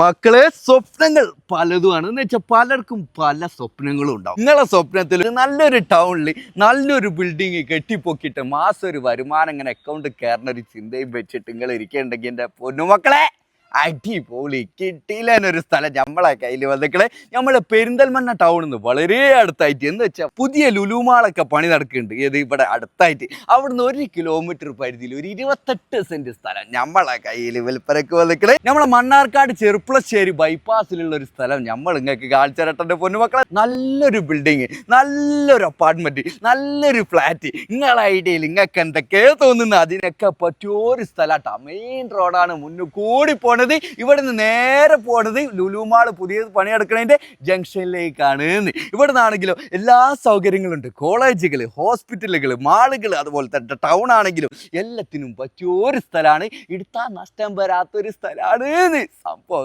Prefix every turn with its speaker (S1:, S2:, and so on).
S1: മക്കളെ സ്വപ്നങ്ങൾ പലതുമാണ്. എന്ന് വെച്ചാൽ പലർക്കും പല സ്വപ്നങ്ങളും ഉണ്ടാവും. നിങ്ങളെ സ്വപ്നത്തിൽ നല്ലൊരു ടൗണിൽ നല്ലൊരു ബിൽഡിങ് കെട്ടിപ്പൊക്കിയിട്ട് മാസം ഒരു വരുമാനം ഇങ്ങനെ അക്കൗണ്ട് കയറുന്ന ഒരു ചിന്തയും വെച്ചിട്ട് നിങ്ങൾ ഇരിക്കേണ്ടെങ്കിൽ എന്റെ പൊന്നുമക്കളെ അടിപൊളി. കിട്ടിയില്ലൊരു സ്ഥലം നമ്മളെ കയ്യിൽ വന്നിക്കളെ നമ്മളെ പെരിന്തൽമണ്ണ ടൗണിൽ നിന്ന് വളരെ അടുത്തായിട്ട് എന്ന് വെച്ചാൽ പുതിയ ലുലുമാളൊക്കെ പണി നടക്കുന്നുണ്ട് ഏത് ഇവിടെ അടുത്തായിട്ട്. അവിടുന്ന് ഒരു കിലോമീറ്റർ പരിധിയിൽ ഒരു ഇരുപത്തെട്ട് സെന്റ് സ്ഥലം നമ്മളെ കയ്യിൽ വിൽപ്പനക്ക് വന്നിക്കളെ നമ്മളെ മണ്ണാർക്കാട് ചെറുപ്പളശ്ശേരി ബൈപ്പാസിലുള്ള ഒരു സ്ഥലം നമ്മൾ ഇങ്ങക്ക് കാണിച്ചു തരട്ടെ പൊന്നുമക്കളെ നല്ലൊരു ബിൽഡിങ് നല്ലൊരു അപ്പാർട്ട്മെന്റ് നല്ലൊരു ഫ്ലാറ്റ് നിങ്ങളെ ഐഡിയയിൽ നിങ്ങൾക്ക് എന്തൊക്കെയോ തോന്നുന്നു. അതിനൊക്കെ പറ്റിയ ഒരു സ്ഥലമാട്ടോ മെയിൻ റോഡാണ് മുന്നു കൂടി പോണത് ഇവിടെ നിന്ന് നേരെ പോണത് ലുലുമാൾ പുതിയ പണിയെടുക്കണതിന്റെ ജംഗ്ഷനിലേക്കാണ്. ഇവിടെ നിന്നാണെങ്കിലോ എല്ലാ സൗകര്യങ്ങളും ഉണ്ട് കോളേജുകൾ ഹോസ്പിറ്റലുകൾ മാളുകൾ അതുപോലെ തന്നെ ടൗൺ ആണെങ്കിലും എല്ലാത്തിനും പറ്റിയ ഒരു സ്ഥലമാണ് എടുത്താൽ നഷ്ടം വരാത്തൊരു സ്ഥലമാണ് സംഭവം.